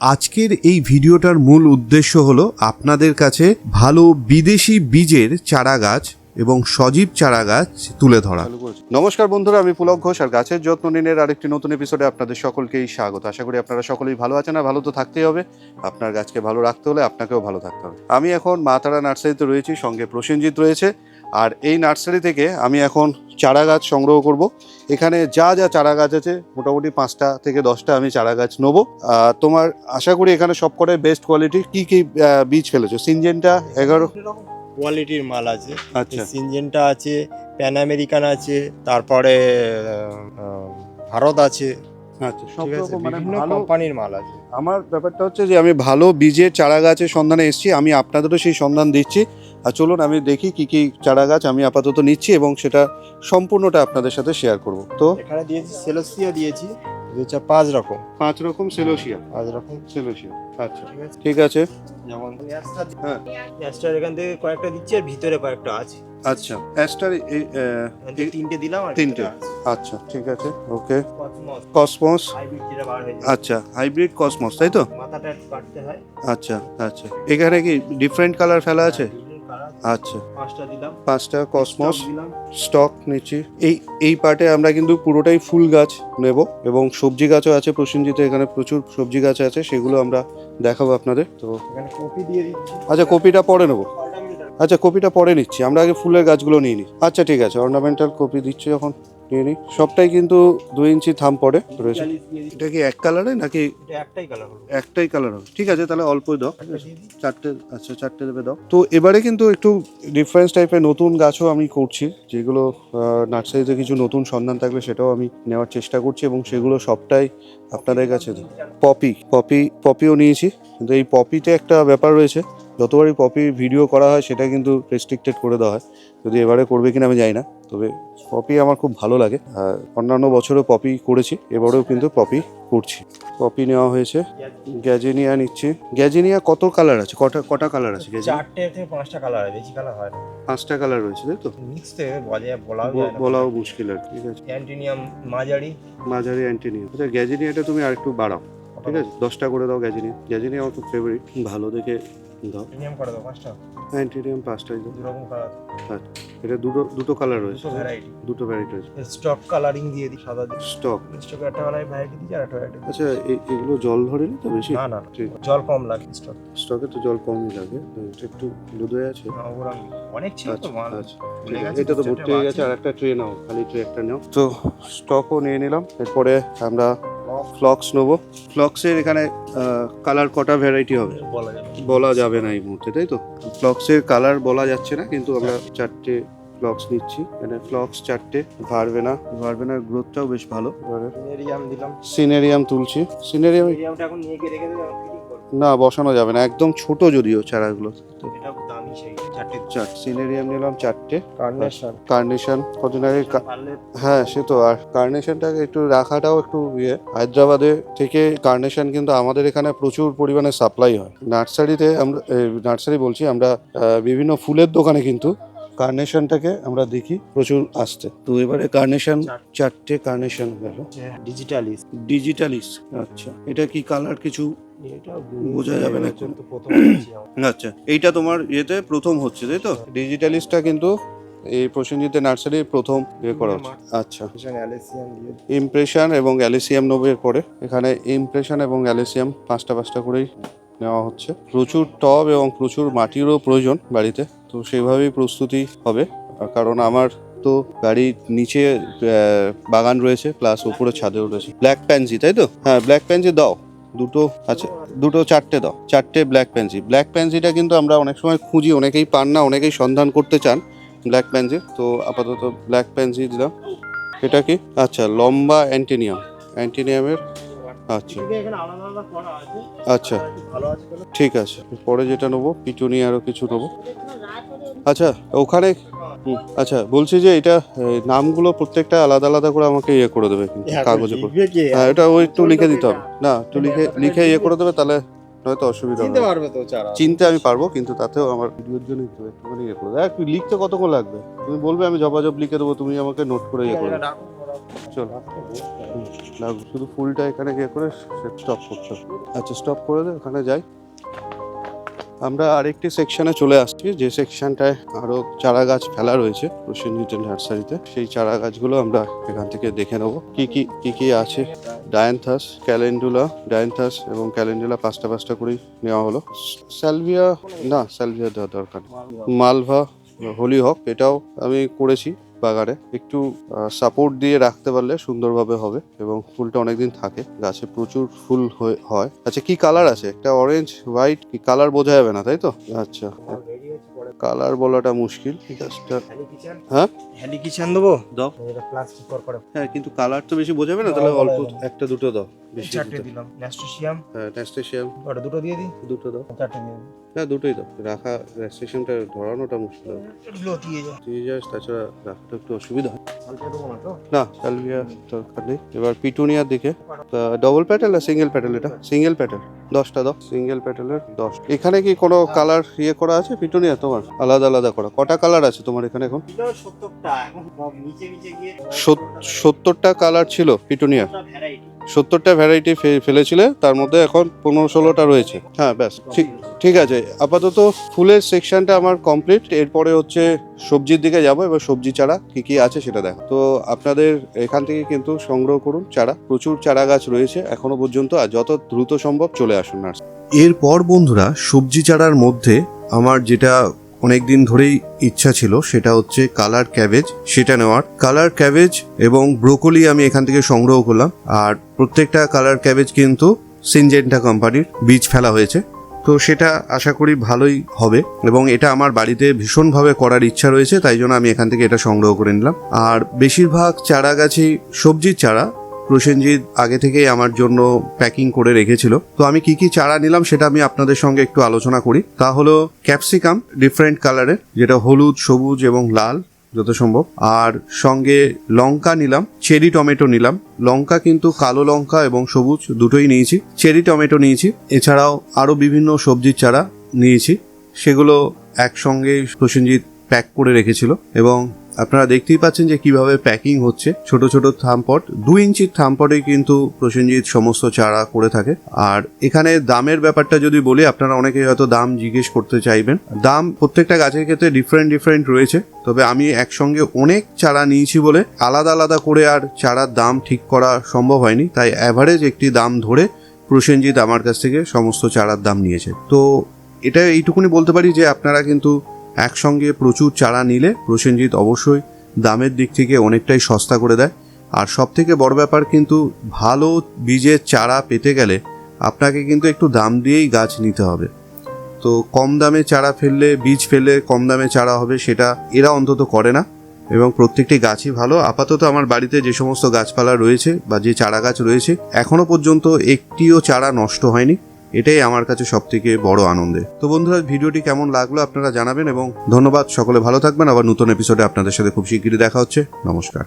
আজকের এই ভিডিওটার মূল উদ্দেশ্য হলো আপনাদের কাছে ভালো বিদেশি বীজের চারা গাছ এবং সজীব চারা গাছ তুলে ধরা। নমস্কার বন্ধুরা, আমি পুলক ঘোষ আর গাছের যত্ন নিনের আরেকটি নতুন এপিসোডে আপনাদের সকলকেই স্বাগত। আশা করি আপনারা সকলেই ভালো আছেন আর ভালো তো থাকতেই হবে। আপনার গাছকে ভালো রাখতে হলে আপনাকেও ভালো থাকতে হবে। আমি এখন মা তারা নার্সারিতে রয়েছি, সঙ্গে প্রসেনজিৎ রয়েছে। আর এই নার্সারি থেকে আমি এখন চারা গাছ সংগ্রহ করব। এখানে যা যা চারা গাছ আছে মোটামুটি পাঁচটা থেকে দশটা আমি চারা গাছ নেব তোমার আশা করি এখানে সব করে বেস্ট কোয়ালিটি কি কি বীজ ফেলেছো? সিনজেনটা এগারো কোয়ালিটির মাল আছে। আচ্ছা। সিনজেনটা আছে প্যান আমেরিকান আছে তারপরে ভারত আছে। আচ্ছা মানে আছে। আমার ব্যাপারটা হচ্ছে যে আমি ভালো বীজের চারা গাছের সন্ধানে এসেছি আমি আপনাদেরও সেই সন্ধান দিচ্ছি। আর চলুন আমি দেখি কি কি চারা গাছ আমি আপাতত নিচ্ছি এবং সেটা সম্পূর্ণটা আপনাদের সাথে শেয়ার করব। তো এখানে দিয়েছি সেলোসিয়া দিয়েছি হচ্ছে পাঁচ রকম। পাঁচ রকম সেলোসিয়া পাঁচ রকম। সেলোসিয়া আচ্ছা। ঠিক আছে? যেমন হ্যাঁ। অ্যাস্টার এখান থেকে কয়েকটা দিচ্ছি আর ভিতরে কয়েকটা আছে। আচ্ছা অ্যাস্টার তিনটে দিলাম আর তিনটে। আচ্ছা ঠিক আছে ওকে। কসমস হয়ে আচ্ছা হাইব্রিড কসমস তাই তো? মাথাটা কাটতে হয়। আচ্ছা আচ্ছা। এখানে কি ডিফারেন্ট কালার ফেলা আছে? colour। আচ্ছা। পাঁচটা দিলাম। পাঁচটা কসমস দিলাম। স্টক নিচ্ছি। এই এই পার্টে আমরা কিন্তু পুরোটাই ফুল গাছ নেব এবং সবজি গাছও আছে প্রসেনজিতে এখানে প্রচুর সবজি গাছ আছে সেগুলো আমরা দেখাবো আপনাদের। তো এখানে কপি দিয়ে দিচ্ছি। আচ্ছা কপিটা পরে নেব। আচ্ছা কপিটা পরে নিচ্ছি। আমরা আগে ফুলের গাছগুলো নিয়ে নিই। আচ্ছা ঠিক আছে। অর্নামেন্টাল কপি দিচ্ছি যখন। নিয়ে নিই সবটাই কিন্তু দুই ইঞ্চি থাম পড়ে রয়েছে। এটা কি এক কালারে নাকি একটাই কালার হলো একটাই কালার হবে? ঠিক আছে তাহলে অল্পই দাও। চারটে আচ্ছা চারটে দেবে দাও। তো এবারে কিন্তু একটু ডিফারেন্স টাইপের নতুন গাছও আমি করছি যেগুলো নার্সারিতে কিছু নতুন সন্ধান থাকলে সেটাও আমি নেওয়ার চেষ্টা করছি এবং সেগুলো সবটাই আপনাদের কাছে পপি পপি পপিও নিয়েছি। কিন্তু এই পপিতে একটা ব্যাপার রয়েছে যতবারই পপি ভিডিও করা হয় সেটা কিন্তু রেস্ট্রিক্টেড করে দেওয়া হয়। যদি এবারে করবে কিনা আমি জানি না তবে পপি আমার খুব ভালো লাগে। অন্যান্য বছরও পপি করেছি এবারেও কিন্তু পপি করছি। পপি নেওয়া হয়েছে গ্যাজেনিয়া নিচ্ছি। গ্যাজেনিয়া কত কালার আছে? কটা কটা কালার আছে চারটে থেকে পাঁচটা কালার বেশি কালার হয় না। পাঁচটা কালার রয়েছে তাই তো? মিক্স থেকে বলা বলাও মুশকিল আর। ঠিক আছে। অ্যান্টিনিয়াম মাঝারি মাঝারি অ্যান্টিনিয়া আচ্ছা গ্যাজেনিয়াটা তুমি আরেকটু বাড়াও ঠিক আছে? দশটা করে দাও গ্যাজেনিয়া গ্যাজেনিয়া আমার খুব ফেভারিট ভালো দেখে দাও। অ্যান্টিনিয়াম করে দাও পাঁচটা। অ্যান্টিনিয়াম পাঁচটাই দাও দু রকম কালার এটা দুটো দুটো কালার রয়েছে। দুটো ভ্যারাইটি দুটো ভ্যারাইটি রয়েছে। স্টক কালারিং দিয়ে দিই সাদা দিয়ে। স্টক স্টক একটা ভ্যারাইটি দিই আর একটা ভ্যারাইটি আচ্ছা এগুলো জল ধরেনি তো বেশি? না না না, জল কম লাগে স্টক স্টকে তো জল কমই লাগে। একটু আছে। অনেক ছিল তো আচ্ছা মাল। আচ্ছা। এটা তো ভর্তি হয়ে গেছে আর একটা ট্রে নাও। খালি ট্রে একটা নাও। তো স্টকও নিয়ে নিলাম। এরপরে আমরা ফ্লক্স নেব। ফ্লক্সের এখানে কালার কটা ভ্যারাইটি হবে? বলা যাবে না। বলা যাবে না এই মুহূর্তে তাই তো? ফ্লক্সের কালার বলা যাচ্ছে না কিন্তু আমরা চারটে ফ্লক্স নিচ্ছি। এখানে ফ্লক্স চারটে ভারবেনা। ভারবেনার গ্রোথটাও বেশ ভালো। সিনেরিয়াম দিলাম। সিনেরিয়াম তুলছি। সিনেরিয়াম এখন নিয়ে গিয়ে রেখে দেবে ফিটিং করব? না বসানো যাবে না একদম ছোট যদিও চারাগুলো। এটা চারটে। চার সিনেরিয়াম নিলাম চারটে। কার্নেশন কার্নেশন কদিন আগে হ্যাঁ সে তো আর কার্নেশনটাকে একটু রাখাটাও একটু ইয়ে। হায়দ্রাবাদে থেকে কার্নেশন কিন্তু আমাদের এখানে প্রচুর পরিমাণে সাপ্লাই হয়। নার্সারিতে আমরা নার্সারি বলছি আমরা আহ, বিভিন্ন ফুলের দোকানে কিন্তু কার্নেশনটাকে আমরা দেখি প্রচুর আসতে তো এবারে কার্নেশন চারটে কার্নেশন গেল। ডিজিটালিস। ডিজিটালিস আচ্ছা। এটা কি কালার কিছু এটা বোঝা যাবে না। আচ্ছা এইটা তোমার ইয়েতে প্রথম হচ্ছে তাই তো? ডিজিটালিসটা কিন্তু এই প্রসেনজিতের নার্সারির প্রথম ইয়ে করা হচ্ছে। আচ্ছা। ইমপ্রেশন এবং অ্যালিসিয়াম নোবের পরে এখানে ইমপ্রেশন এবং অ্যালিসিয়াম পাঁচটা পাঁচটা করেই নেওয়া হচ্ছে। প্রচুর টব এবং প্রচুর মাটিরও প্রয়োজন বাড়িতে। তো সেভাবেই প্রস্তুতি হবে। কারণ আমার তো গাড়ির নিচে বাগান রয়েছে প্লাস উপরে ছাদেও রয়েছে। ব্ল্যাক প্যান্সি তাই তো? হ্যাঁ ব্ল্যাক প্যান্সি দাও। দুটো আচ্ছা দুটো চারটে দাও। চারটে ব্ল্যাক প্যান্সি ব্ল্যাক প্যান্সিটা কিন্তু আমরা অনেক সময় খুঁজি, অনেকেই পান না, অনেকেই সন্ধান করতে চান ব্ল্যাক প্যান্সি তো আপাতত ব্ল্যাক প্যান্সি দিলাম। এটা কি? আচ্ছা লম্বা অ্যান্টিনিয়াম অ্যান্টিনিয়ামের আচ্ছা। আচ্ছা। ঠিক আছে। পরে যেটা নেব, পিটুনি আরও কিছু নেব। আচ্ছা ওখানে আচ্ছা বলছি যে এটা নামগুলো প্রত্যেকটা আলাদা আলাদা করে আমাকে ইয়ে করে দেবে কিন্তু কাগজে করে। হ্যাঁ এটা ওই একটু লিখে দিতে হবে। না একটু লিখে লিখে ইয়ে করে দেবে তাহলে নয়তো অসুবিধা চিনতে হবে। পারবে তো চারা চিনতে আমি পারব কিন্তু তাতেও আমার ভিডিওর জন্য একটু একটুখানি ইয়ে করে দেবে। একটু লিখতে কতক্ষণ লাগবে? তুমি বলবে আমি জবাজব লিখে দেবো তুমি আমাকে নোট করে ইয়ে করবে চলো। লাগবে শুধু ফুলটা এখানে গিয়ে করে স্টপ করতে হবে। আচ্ছা স্টপ করে দে ওখানে যাই। আমরা আরেকটি সেকশনে চলে আসছি, যে সেকশনটায় আরও চারা গাছ ফেলা রয়েছে প্রসেনজিতের নার্সারিতে। সেই চারা গাছগুলো আমরা এখান থেকে দেখে নেব। কি কি কি কি আছে? ডায়ান্থাস, ক্যালেন্ডুলা, ডায়ান্থাস এবং ক্যালেন্ডুলা পাঁচটা পাঁচটা করেই নেওয়া হলো। স্যালভিয়া, না, স্যালভিয়া দেওয়ার দরকার মালভা হোলি হক এটাও আমি করেছি। বাগানে একটু সাপোর্ট দিয়ে রাখতে পারলে সুন্দরভাবে হবে এবং ফুলটা অনেকদিন থাকে। গাছে প্রচুর ফুল হয়ে- আচ্ছা কি কালার আছে? একটা অরেঞ্জ হোয়াইট কি কালার বোঝা যাবে না, তাই তো? আচ্ছা কালার বলাটা মুশকিল। গাছটা হ্যাঁ? হ্যালি কিচেন দেবো? দাও। প্লাস্টিক করে। হ্যাঁ কিন্তু কালার তো বেশি বোঝাবে না তাহলে অল্প একটা দুটো দাও বেশি চারটে দিলাম। ন্যাস্টোসিয়াম হ্যাঁ ওটা দুটো দিয়ে দিই? দুটো দাও। চারটে দিয়ে হ্যাঁ দুটোই দাও। রাখা রেস্ট্রিকশনটা ধরানোটা মুশকিল হবে। এগুলো দিয়ে যাস তাছাড়া রাখতে একটু অসুবিধা হয় না না সালভিয়া দরকার নেই। এবার পিটুনিয়ার দিকে। ডবল প্যাটেল আর সিঙ্গেল প্যাটেল এটা? সিঙ্গেল প্যাটেল দশটা দাও। সিঙ্গেল প্যাটেলের দশ এখানে কি কোনো কালার ইয়ে করা আছে? পিটুনিয়া তোমার? আলাদা আলাদা করা। কটা কালার আছে তোমার এখানে এখন? সত্তরটা এখন নিচে নিচে গিয়ে সত- সত্তরটা কালার ছিল পিটুনিয়া। সত্তরটা ভ্যারাইটি ফেলেছিলে তার মধ্যে এখন পনেরো ষোলোটা রয়েছে। হ্যাঁ ব্যাস ঠিক ঠিক আছে। আপাতত ফুলের সেকশনটা আমার কমপ্লিট এরপরে হচ্ছে সবজির দিকে যাব। এবার সবজি চারা কি কি আছে সেটা দেখো। তো আপনাদের এখান থেকে কিন্তু সংগ্রহ করুন চারা। প্রচুর চারা গাছ রয়েছে এখনও পর্যন্ত আর যত দ্রুত সম্ভব চলে আসুন নার্স এরপর বন্ধুরা সবজি চারার মধ্যে আমার যেটা অনেক দিন ধরেই ইচ্ছা ছিল, সেটা হচ্ছে কালার ক্যাবেজ সেটা নেওয়ার। কালার ক্যাবেজ এবং ব্রোকলি আমি এখান থেকে সংগ্রহ করলাম। আর প্রত্যেকটা কালার ক্যাবেজ কিন্তু সিনজেন্টা কোম্পানির বীজ ফেলা হয়েছে। তো সেটা আশা করি ভালোই হবে এবং এটা আমার বাড়িতে ভীষণভাবে করার ইচ্ছা রয়েছে, তাই জন্য আমি এখান থেকে এটা সংগ্রহ করে নিলাম। আর বেশিরভাগ চারা গাছই সবজির চারা প্রসেনজিৎ আগে থেকেই আমার জন্য প্যাকিং করে রেখেছিল। তো আমি কি কি চারা নিলাম সেটা আমি আপনাদের সঙ্গে একটু আলোচনা করি। তা হলো ক্যাপসিকাম ডিফারেন্ট কালারের যেটা হলুদ, সবুজ এবং লাল যত সম্ভব আর সঙ্গে লঙ্কা নিলাম চেরি টমেটো নিলাম। লঙ্কা কিন্তু কালো লঙ্কা এবং সবুজ দুটোই নিয়েছি চেরি টমেটো নিয়েছি। এছাড়াও আরও বিভিন্ন সবজির চারা নিয়েছি। সেগুলো একসঙ্গে প্রসেনজিৎ প্যাক করে রেখেছিল এবং আপনারা দেখতেই পাচ্ছেন যে কীভাবে প্যাকিং হচ্ছে। ছোট ছোট থামপট, দু ইঞ্চির থামপটে কিন্তু প্রসেনজিৎ সমস্ত চারা করে থাকে। আর এখানে দামের ব্যাপারটা যদি বলি, আপনারা অনেকেই হয়তো দাম জিজ্ঞেস করতে চাইবেন। দাম প্রত্যেকটা গাছের ক্ষেত্রে ডিফারেন্ট ডিফারেন্ট রয়েছে। তবে আমি একসঙ্গে অনেক চারা নিয়েছি বলে আলাদা আলাদা করে আর চারার দাম ঠিক করা সম্ভব হয়নি। তাই অ্যাভারেজ একটি দাম ধরে প্রসেনজিৎ আমার কাছ থেকে সমস্ত চারার দাম নিয়েছে। তো এটা এইটুকুনি বলতে পারি যে আপনারা কিন্তু একসঙ্গে প্রচুর চারা নিলে প্রসেনজিৎ অবশ্যই দামের দিক থেকে অনেকটাই সস্তা করে দেয়। আর সব থেকে বড় ব্যাপার কিন্তু ভালো বীজের চারা পেতে গেলে আপনাকে কিন্তু একটু দাম দিয়েই গাছ নিতে হবে। তো কম দামে চারা ফেললে, বীজ ফেললে কম দামে চারা হবে সেটা এরা অন্তত করে না। এবং প্রত্যেকটি গাছই ভালো। আপাতত আমার বাড়িতে যে সমস্ত গাছপালা রয়েছে বা যে চারা গাছ রয়েছে, এখনও পর্যন্ত একটিও চারা নষ্ট হয়নি। এটাই আমার কাছে সব থেকে বড় আনন্দে। তো বন্ধুরা, ভিডিওটি কেমন লাগল আপনারা জানাবেন এবং ধন্যবাদ। সকলে ভালো থাকবেন। আবার নতুন এপিসোডে আপনাদের সাথে খুব শিগগিরই দেখা হচ্ছে। নমস্কার।